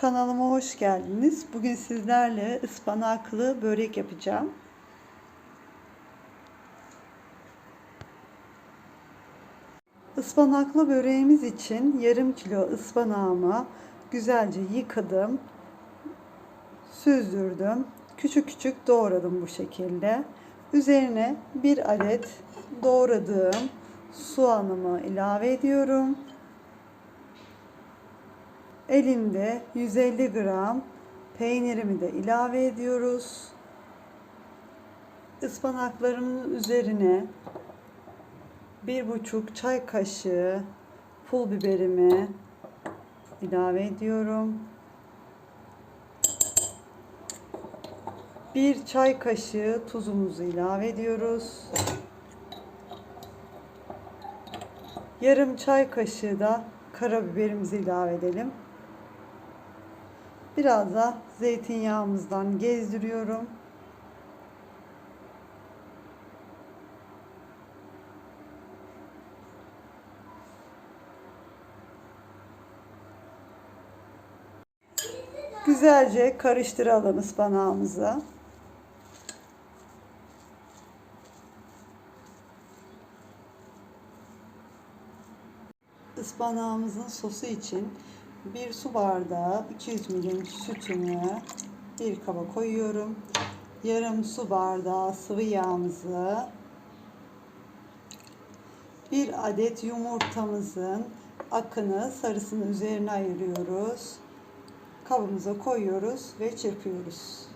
Kanalıma hoş geldiniz. Bugün sizlerle ıspanaklı börek yapacağım. Ispanaklı böreğimiz için yarım kilo ıspanağımı güzelce yıkadım. Süzdürdüm. Küçük küçük doğradım bu şekilde. Üzerine bir adet doğradığım soğanımı ilave ediyorum. Elinde 150 gram peynirimi de ilave ediyoruz. Ispanaklarımın üzerine bir buçuk çay kaşığı pul biberimi ilave ediyorum. Bir çay kaşığı tuzumuzu ilave ediyoruz. Yarım çay kaşığı da karabiberimizi ilave edelim. Biraz da zeytinyağımızdan gezdiriyorum. Güzelce karıştıralım ıspanağımızı. Ispanağımızın sosu için bir su bardağı 200 milim sütümü bir kaba koyuyorum. Yarım su bardağı sıvı yağımızı bir adet yumurtamızın akını sarısını üzerine ayırıyoruz. Kabımıza koyuyoruz ve çırpıyoruz.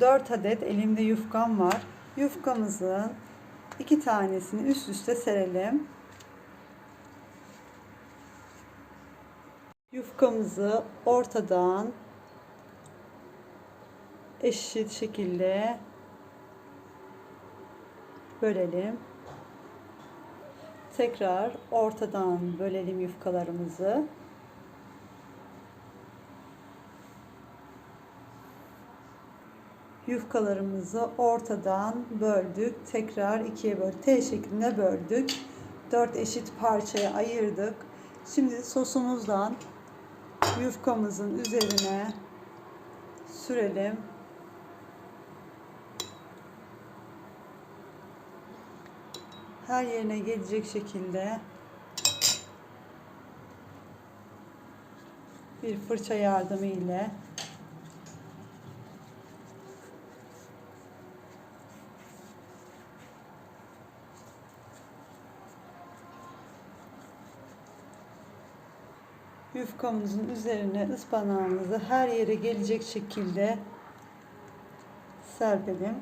Dört adet elimde yufkam var. Yufkamızın iki tanesini üst üste serelim. Yufkamızı ortadan eşit şekilde bölelim. Tekrar ortadan bölelim yufkalarımızı. Yufkalarımızı ortadan böldük. Tekrar ikiye böl. T şeklinde böldük. Dört eşit parçaya ayırdık. Şimdi sosumuzdan yufkamızın üzerine sürelim. Her yerine gelecek şekilde bir fırça yardımı ile yufkamızın üzerine ıspanağımızı her yere gelecek şekilde serpelim.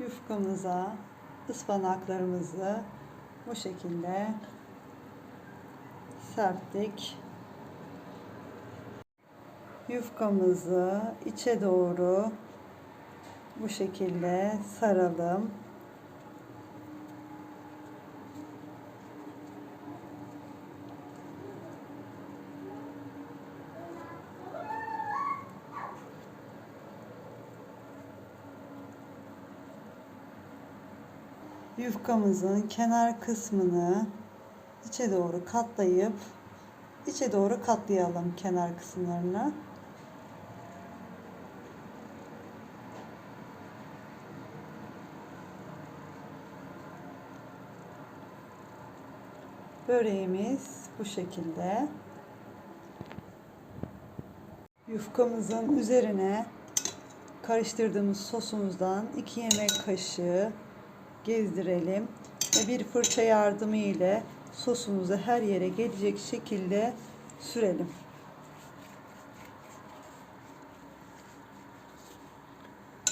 Yufkamıza ıspanaklarımızı bu şekilde serptik. Yufkamızı içe doğru bu şekilde saralım. Yufkamızın kenar kısmını içe doğru katlayıp içe doğru katlayalım kenar kısımlarını. Böreğimiz bu şekilde. Yufkamızın üzerine karıştırdığımız sosumuzdan 2 yemek kaşığı gezdirelim ve bir fırça yardımı ile sosumuzu her yere gelecek şekilde sürelim.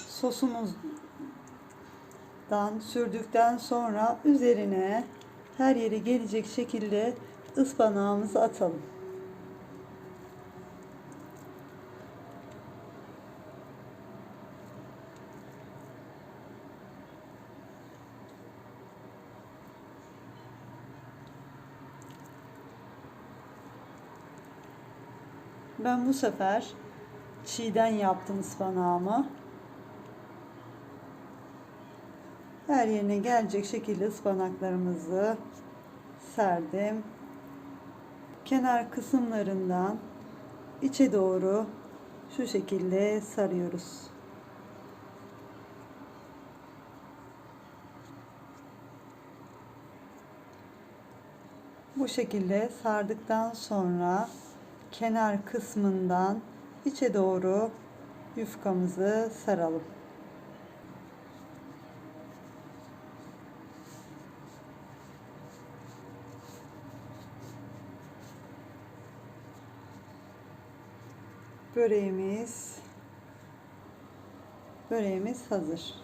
Sosumuzdan sürdükten sonra üzerine her yere gelecek şekilde ıspanağımızı atalım. Ben bu sefer çiğden yaptım ıspanağımı. Her yerine gelecek şekilde ıspanaklarımızı serdim. Kenar kısımlarından içe doğru şu şekilde sarıyoruz. Bu şekilde sardıktan sonra kenar kısmından içe doğru yufkamızı saralım. Böreğimiz böreğimiz hazır.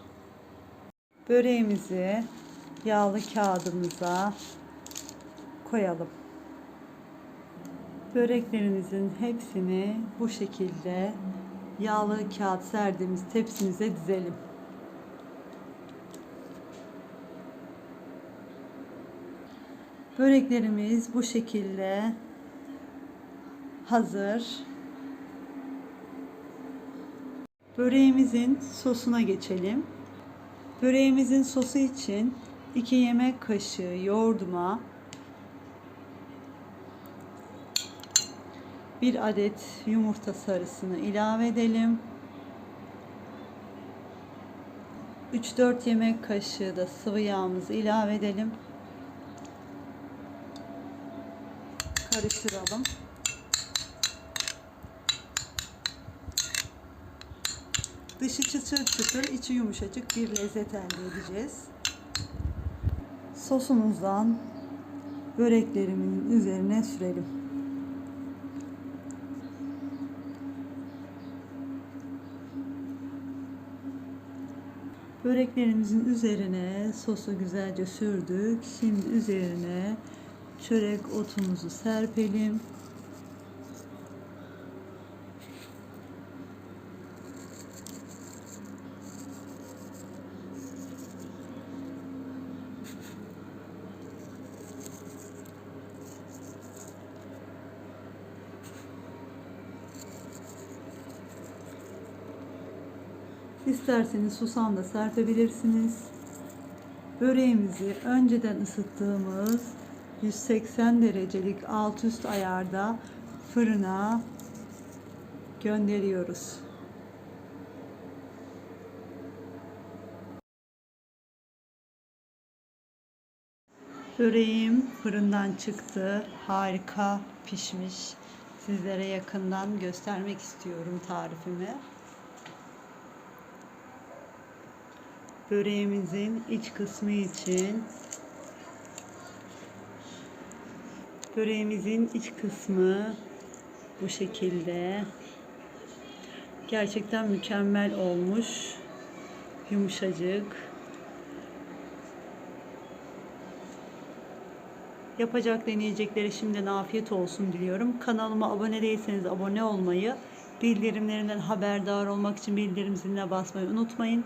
Böreğimizi yağlı kağıdımıza koyalım. Böreklerimizin hepsini bu şekilde yağlı kağıt serdiğimiz tepsimize dizelim. Böreklerimiz bu şekilde hazır. Böreğimizin sosuna geçelim. Böreğimizin sosu için 2 yemek kaşığı yoğurduma bir adet yumurta sarısını ilave edelim. 3-4 yemek kaşığı da sıvı yağımızı ilave edelim. Karıştıralım. Dışı çıtır çıtır, içi yumuşacık bir lezzet elde edeceğiz. Sosumuzdan böreklerimin üzerine sürelim. Böreklerimizin üzerine sosu güzelce sürdük. Şimdi üzerine çörek otumuzu serpelim. İsterseniz susam da serpebilirsiniz. Böreğimizi önceden ısıttığımız 180 derecelik alt üst ayarda fırına gönderiyoruz. Böreğim fırından çıktı. Harika pişmiş. Sizlere yakından göstermek istiyorum tarifimi. Böreğimizin iç kısmı için. Böreğimizin iç kısmı bu şekilde. Gerçekten mükemmel olmuş. Yumuşacık. Yapacak deneyecekleri şimdiden afiyet olsun diliyorum. Kanalıma abone değilseniz abone olmayı bildirimlerinden haberdar olmak için bildirim ziline basmayı unutmayın